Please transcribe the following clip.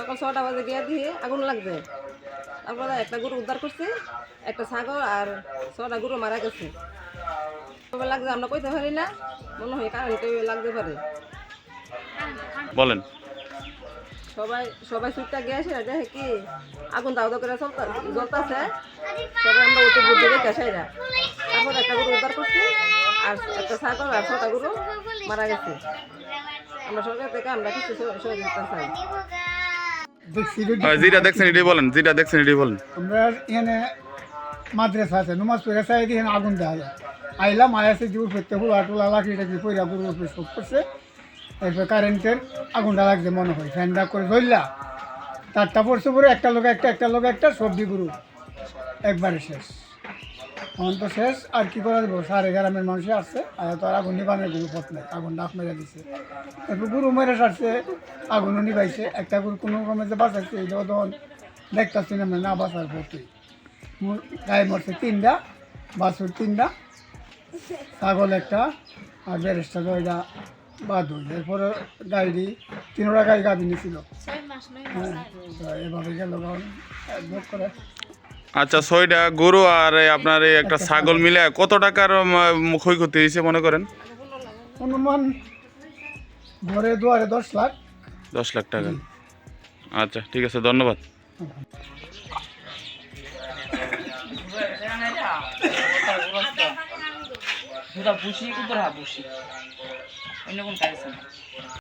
সকাল ছটা বাজে গিয়ে দিয়ে আগুন লাগছে। তারপরে একটা গরু উদ্ধার করছি একটা ছাগল আর ছটা গরু মারা গেছে। কবে লাগছে আমরা কইতে পারি না মনে হয় কারেন্ট লাগতে পারে। বলেন। সবাই সবাই সুটটা গিয়েছে দেখে কি আগুন দাও দাও করে জ্বলতাছে। সবাই আমরা উঠে বুঝে রেখে সাইরা তারপর একটা গরু উদ্ধার করছি আর একটা ছাগল আর ছটা গরু মারা গেছে। আমরা সরকার থেকে আমরা কিছু সহ- সহযোগিতা চাই। যেটা দেখছেন এটাই বলেন যেটা দেখছেন এটাই বলেন। আমরা এখানে মাদ্রাসা আছে নমাজ পড়ে চাই দিয়ে এখানে আগুন দেওয়া যায়। আইলাম আয়াসে হুলা সব করছে। এরপর কারেন্টের আগুনটা লাগছে মনে হয় ফ্যানটা করে ধরলা তারটা পড়ছে পরে একটা লোক একটা একটা লোক একটা সবজি গুরু একবারে শেষ। এখন তো শেষ। আর কি করা দেবো সাড়ে গ্রামের মানুষে আসছে। আর তো আর আগুন নিবানের কোনো পথ নেই। আগুন ডাক মেরে দিচ্ছে এরপর গরু মেরে সারছে আগুনও নিবাইছে একটা গরু কোনো রকমে যে বাঁচাচ্ছে এটাও তখন দেখতেছি না না বাঁচার পথে। গায়ে মরছে তিনটা বাছুর তিনটা ছাগল একটা আর বেরেস্টা ওইটা বাদ হই এরপরে গাড়ি তিনটা গাড়ি গাবি নিয়েছিল এভাবে গেল করে আচ্ছা ছয়টা গরু আর এই আপনার এই একটা ছাগল। মিলে কত টাকার ক্ষয়ক্ষতি হয়েছে মনে করেন? অনুমান ঘরে দুয়ারে দশ লাখ। দশ লাখ টাকা। আচ্ছা ঠিক আছে ধন্যবাদ। দুটা কিন্তু অন্য কোন কাজ আছে না?